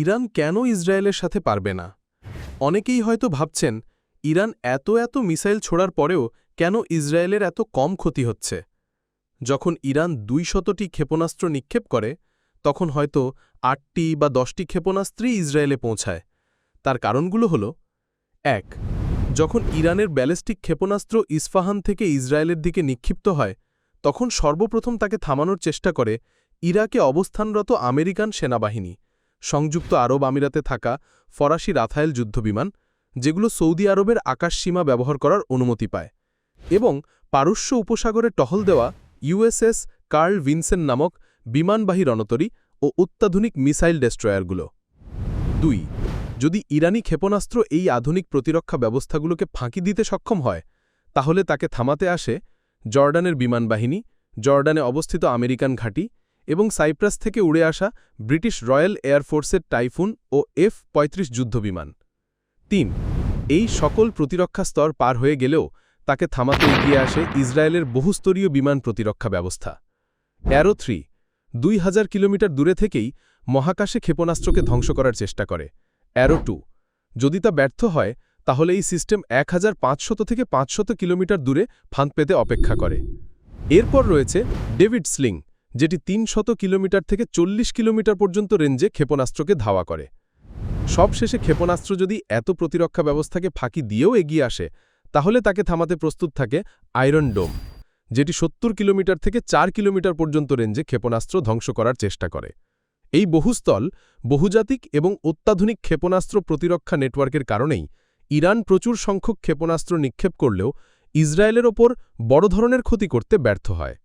Iran কেন ইসরায়েলের সাথে পারবে না? অনেকেই হয়তো ভাবছেন, ইরান এত এত মিসাইল ছোড়ার পরেও কেন ইসরায়েলের এত কম ক্ষতি হচ্ছে? যখন ইরান দুই শতটি ক্ষেপণাস্ত্র নিক্ষেপ করে, তখন হয়তো আটটি বা দশটি ক্ষেপণাস্ত্রই ইসরায়েলে পৌঁছায়। তার কারণগুলো হল, এক, যখন ইরানের ব্যালিস্টিক ক্ষেপণাস্ত্র ইস্ফাহান থেকে ইসরায়েলের দিকে নিক্ষিপ্ত হয়, তখন সর্বপ্রথম তাকে থামানোর চেষ্টা করে ইরাকে অবস্থানরত আমেরিকান সেনাবাহিনী। সংযুক্ত আরব আমিরাতে থাকা ফরাসি রাথায়েল যুদ্ধবিমান, যেগুলো সৌদি আরবের আকাশসীমা ব্যবহার করার অনুমতি পায়, এবং পারস্য উপসাগরে টহল দেওয়া ইউএসএস কার্ল ভিনসেন নামক বিমানবাহী রণতরী ও অত্যাধুনিক মিসাইল ডেস্ট্রয়ারগুলো। দুই, যদি ইরানি ক্ষেপণাস্ত্র এই আধুনিক প্রতিরক্ষা ব্যবস্থাগুলোকে ফাঁকি দিতে সক্ষম হয়, তাহলে তাকে থামাতে আসে জর্ডানের বিমানবাহিনী, জর্ডানে অবস্থিত আমেরিকান ঘাঁটি এবং সাইপ্রাস থেকে উড়ে আসা ব্রিটিশ রয়্যাল এয়ারফোর্সের টাইফুন ও এফ পঁয়ত্রিশ যুদ্ধবিমান। তিন, এই সকল প্রতিরক্ষা স্তর পার হয়ে গেলেও তাকে থামাতে এগিয়ে আসে ইসরায়েলের বহুস্তরীয় বিমান প্রতিরক্ষা ব্যবস্থা। অ্যারো থ্রি, দুই হাজার কিলোমিটার দূরে থেকেই মহাকাশে ক্ষেপণাস্ত্রকে ধ্বংস করার চেষ্টা করে। অ্যারো টু, যদি তা ব্যর্থ হয়, তাহলে এই সিস্টেম এক থেকে পাঁচশত কিলোমিটার দূরে ফাঁদ পেতে অপেক্ষা করে। এরপর রয়েছে ডেভিড স্লিং যেটি তিনশত কিলোমিটার থেকে চল্লিশ কিলোমিটার পর্যন্ত রেঞ্জে ক্ষেপণাস্ত্রকে ধাওয়া করে। সবশেষে ক্ষেপণাস্ত্র যদি এত প্রতিরক্ষা ব্যবস্থাকে ফাঁকি দিয়েও এগিয়ে আসে, তাহলে তাকে থামাতে প্রস্তুত থাকে আয়রন ডোম, যেটি সত্তর কিলোমিটার থেকে চার কিলোমিটার পর্যন্ত রেঞ্জে ক্ষেপণাস্ত্র ধ্বংস করার চেষ্টা করে। এই বহুস্থল বহুজাতিক এবং অত্যাধুনিক ক্ষেপণাস্ত্র প্রতিরক্ষা নেটওয়ার্কের কারণেই ইরান প্রচুর সংখ্যক ক্ষেপণাস্ত্র নিক্ষেপ করলেও ইসরায়েলের ওপর বড় ধরনের ক্ষতি করতে ব্যর্থ হয়।